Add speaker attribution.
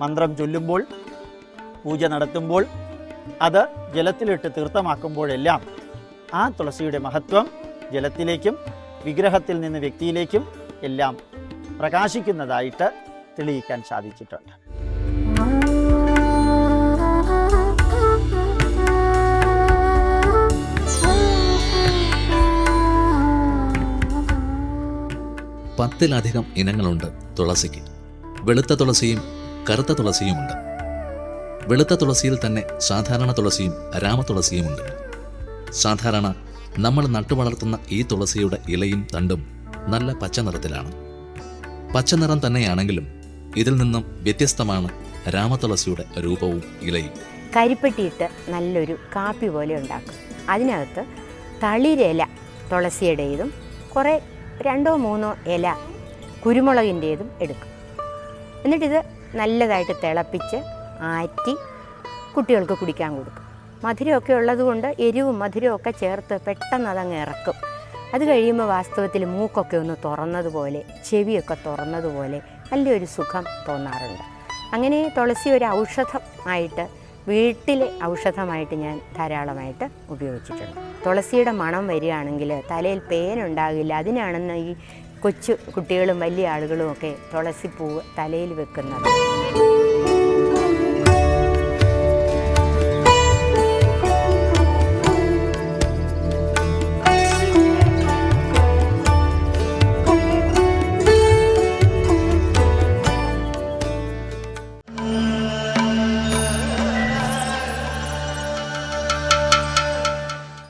Speaker 1: മന്ത്രം ചൊല്ലുമ്പോൾ പൂജ നടത്തുമ്പോൾ അത് ജലത്തിലിട്ട് തീർത്ഥമാക്കുമ്പോഴെല്ലാം ആ തുളസിയുടെ മഹത്വം ജലത്തിലേക്കും വിഗ്രഹത്തിൽ നിന്ന് വ്യക്തിയിലേക്കും എല്ലാം പ്രകാശിക്കുന്നതായിട്ട് തെളിയിക്കാൻ സാധിച്ചിട്ടുണ്ട്.
Speaker 2: പത്തിലധികം ഇനങ്ങളുണ്ട് തുളസിക്ക്. വെളുത്ത തുളസിയും കറുത്ത തുളസിയുമുണ്ട്. വെളുത്ത തുളസിയിൽ തന്നെ സാധാരണ തുളസിയും രാമതുളസിയുമുണ്ട് സാധാരണ നമ്മൾ നട്ടുവളർത്തുന്ന ഈ തുളസിയുടെ ഇലയും തണ്ടും നല്ല പച്ച നിറത്തിലാണ്. പച്ച നിറം തന്നെയാണെങ്കിലും ഇതിൽ നിന്നും വ്യത്യസ്തമാണ് രാമതുളസിയുടെ രൂപവും ഇലയും.
Speaker 3: കരിപ്പെട്ടിയിട്ട് നല്ലൊരു കാപ്പി പോലെ ഉണ്ടാക്കും. അതിനകത്ത് തളിരില തുളസിയുടേതും കുറേ രണ്ടോ മൂന്നോ ഇല കുരുമുളകിന്റേതും എടുക്കും. എന്നിട്ടിത് നല്ലതായിട്ട് തിളപ്പിച്ച് ആറ്റി കുട്ടികൾക്ക് കുടിക്കാൻ കൊടുക്കും. മധുരമൊക്കെ ഉള്ളതുകൊണ്ട് എരിവും മധുരവും ഒക്കെ ചേർത്ത് പെട്ടെന്ന് അതങ്ങ് ഇറക്കും. അത് കഴിയുമ്പോൾ വാസ്തവത്തിൽ മൂക്കൊക്കെ ഒന്ന് തുറന്നതുപോലെ ചെവിയൊക്കെ തുറന്നതുപോലെ നല്ലൊരു സുഖം തോന്നാറുണ്ട്. അങ്ങനെ തുളസി ഒരു ഔഷധം ആയിട്ട് വീട്ടിലെ ഔഷധമായിട്ട് ഞാൻ ധാരാളമായിട്ട് ഉപയോഗിച്ചിട്ടുണ്ട്. തുളസിയുടെ മണം വരികയാണെങ്കിൽ തലയിൽ പേനുണ്ടാകില്ല. അതിനാണെന്ന് ഈ കൊച്ചു കുട്ടികളും വലിയ ആളുകളും ഒക്കെ തുളസിപ്പൂവ് തലയിൽ വെക്കുന്നത്.